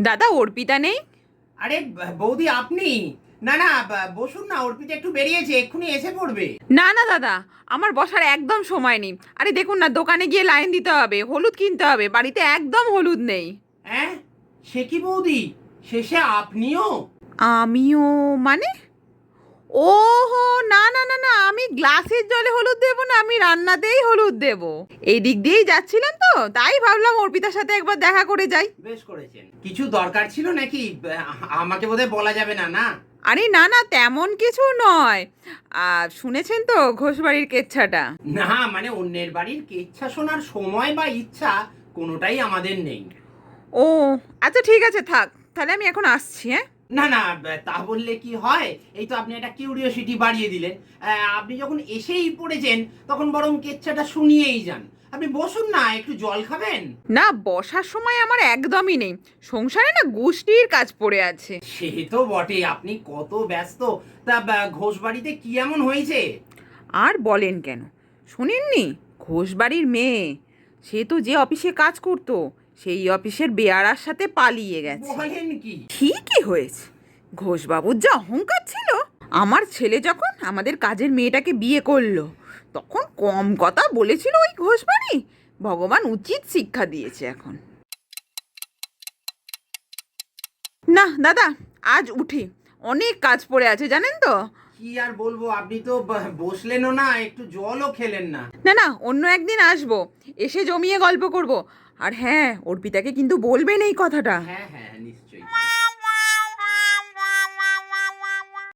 দাদা অর্পিতা নেই? আরে বৌদি আপনি? না না বসুন না অর্পিতা একটু বেরিয়েছে এক্ষুনি এসে পড়বে। না না দাদা আমার বসার একদম সময় নেই। আরে দেখুন না দোকানে গিয়ে লাইন দিতে হবে হলুদ কিনতে হবে বাড়িতে একদম হলুদ নেই। হ্যাঁ? সে কি বৌদি? শেষে আপনিও? আমিও মানে? ওহো না না না না আমি গ্লাসের জলে হলুদ দেবো না আমি রান্নাতেই হলুদ দেব। এই দিক দিয়েই যাচ্ছিলাম তো তাই ভাবলাম অর্পিতার সাথে একবার দেখা করে যাই। বেশ করেছেন। কিছু দরকার ছিল নাকি? আমাকে বোধহয় বলা যাবে না না? আরে না না তেমন কিছু নয়। আর শুনেছেন তো ঘোষবাড়ির কেচ্ছাটা? না মানে অন্যের বাড়ির কেচ্ছা শোনার সময় বা ইচ্ছা কোনোটাই আমাদের নেই। ও আচ্ছা ঠিক আছে থাক। তাহলে আমি এখন আসছি হ্যাঁ? না না তা বললে কি হয়? এই তো আপনি একটা কিউরিওসিটি বাড়িয়ে দিলেন। আপনি যখন এসেই পড়েছেন তখন বরং কেচ্ছাটা শুনিয়েই যান। আপনি বসুন না একটু জল খাবেন? না বসার সময় আমার একদমই নেই। সংসারে না গোষ্ঠীর কাজ পড়ে আছে। সে তো বটে আপনি কত ব্যস্ত। তা ঘোষ বাড়িতে কি এমন হয়েছে? আর বলেন কেন? শোনেননি? ঘোষবাড়ির মেয়ে সে তো যে অফিসে কাজ করতো। সেই অফিসের বেয়ারার সাথে পালিয়ে গেছে। ঠিকই হয়েছে। ঘোষবাবুর যা অহংকার ছিল আমার ছেলে যখন আমাদের কাজের মেয়েটাকে বিয়ে করল তখন কম কথা বলেছিল ওই ঘোষবাড়ি। ভগবান উচিত শিক্ষা দিয়েছে এখন। না দাদা আজ উঠি। অনেক কাজ পড়ে আছে জানেন তো? কি আর বলব আপনি তো বসলেনও না একটু জলও খেলেন না। না না অন্য একদিন আসব। এসে জমিয়ে গল্প করব। আর হ্যাঁ অর্পিতাকে কিন্তু বলবেন এই কথাটা। হ্যাঁ হ্যাঁ নিশ্চয়ই।